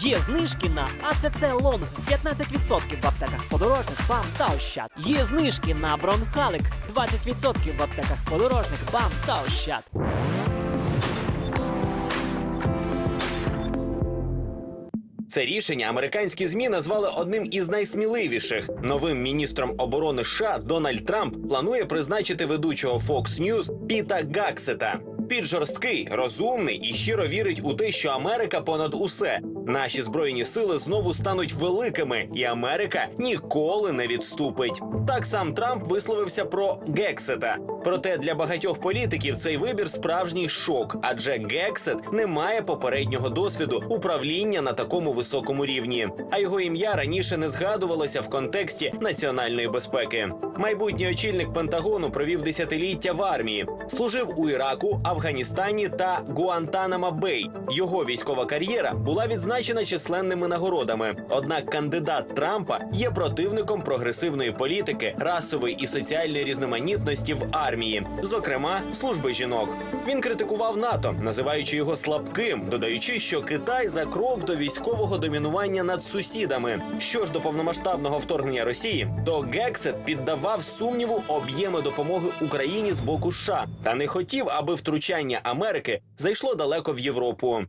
Є знижки на АЦЦ Лонг 15% в аптеках подорожник, БАМ та Ощад. Є знижки на Бронхалик 20% в аптеках подорожник, БАМ та Ощад. Це рішення американські змі назвали одним із найсміливіших. Новим міністром оборони США Дональд Трамп планує призначити ведучого Fox News Піта Гаксета. Піт жорсткий, розумний і щиро вірить у те, що Америка понад усе. Наші збройні сили знову стануть великими, і Америка ніколи не відступить. Так сам Трамп висловився про Гексета. Проте для багатьох політиків цей вибір справжній шок, адже Гексет не має попереднього досвіду управління на такому високому рівні. А його ім'я раніше не згадувалося в контексті національної безпеки. Майбутній очільник Пентагону провів десятиліття в армії, служив у Іраку, Афганістані та Гуантанамо Бей. Його військова кар'єра була відзначена численними нагородами. Однак кандидат Трампа є противником прогресивної політики, расової і соціальної різноманітності в армії, зокрема служби жінок. Він критикував НАТО, називаючи його слабким, додаючи, що Китай за крок до військового домінування над сусідами. Що ж до повномасштабного вторгнення Росії, то Гексет піддавав сумніву об'єми допомоги Україні з боку США та не хотів, аби втручання Америки зайшло далеко в Європу.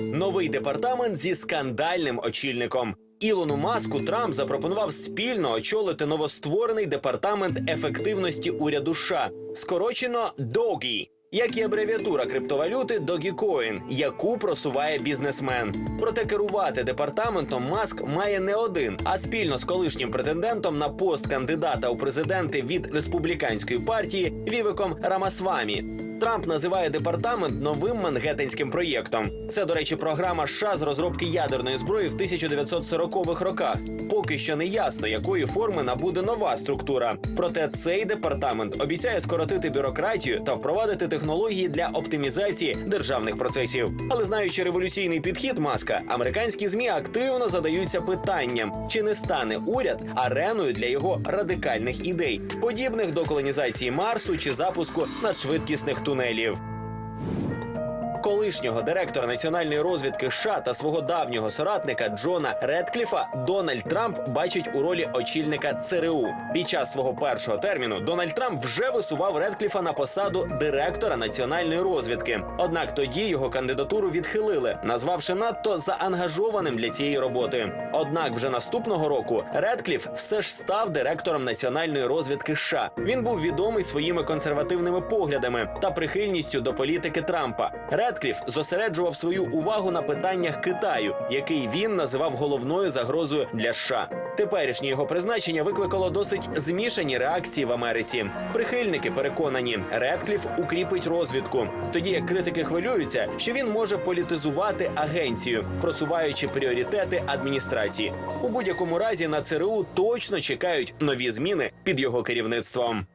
Новий департамент зі скандальним очільником. Ілону Маску Трамп запропонував спільно очолити новостворений департамент ефективності уряду США, скорочено DOGI, як і абревіатура криптовалюти Dogecoin, яку просуває бізнесмен. Проте керувати департаментом Маск має не один, а спільно з колишнім претендентом на пост кандидата у президенти від республіканської партії Вівеком Рамасвамі. Трамп називає департамент новим мангеттенським проєктом. Це, до речі, програма США з розробки ядерної зброї в 1940-х роках. Поки що не ясно, якої форми набуде нова структура. Проте цей департамент обіцяє скоротити бюрократію та впровадити технології для оптимізації державних процесів. Але знаючи революційний підхід маска, американські змі активно задаються питанням, чи не стане уряд ареною для його радикальних ідей, подібних до колонізації Марсу чи запуску надшвидкісних тунелів. Колишнього директора національної розвідки США та свого давнього соратника Джона Редкліфа Дональд Трамп бачить у ролі очільника ЦРУ. Під час свого першого терміну Дональд Трамп вже висував Редкліфа на посаду директора національної розвідки. Однак тоді його кандидатуру відхилили, назвавши надто заангажованим для цієї роботи. Однак вже наступного року Редкліф все ж став директором національної розвідки США. Він був відомий своїми консервативними поглядами та прихильністю до політики Трампа. Редкліф зосереджував свою увагу на питаннях Китаю, який він називав головною загрозою для США. Теперішнє його призначення викликало досить змішані реакції в Америці. Прихильники переконані, Редкліф укріпить розвідку, тоді як критики хвилюються, що він може політизувати агенцію, просуваючи пріоритети адміністрації. У будь-якому разі на ЦРУ точно чекають нові зміни під його керівництвом.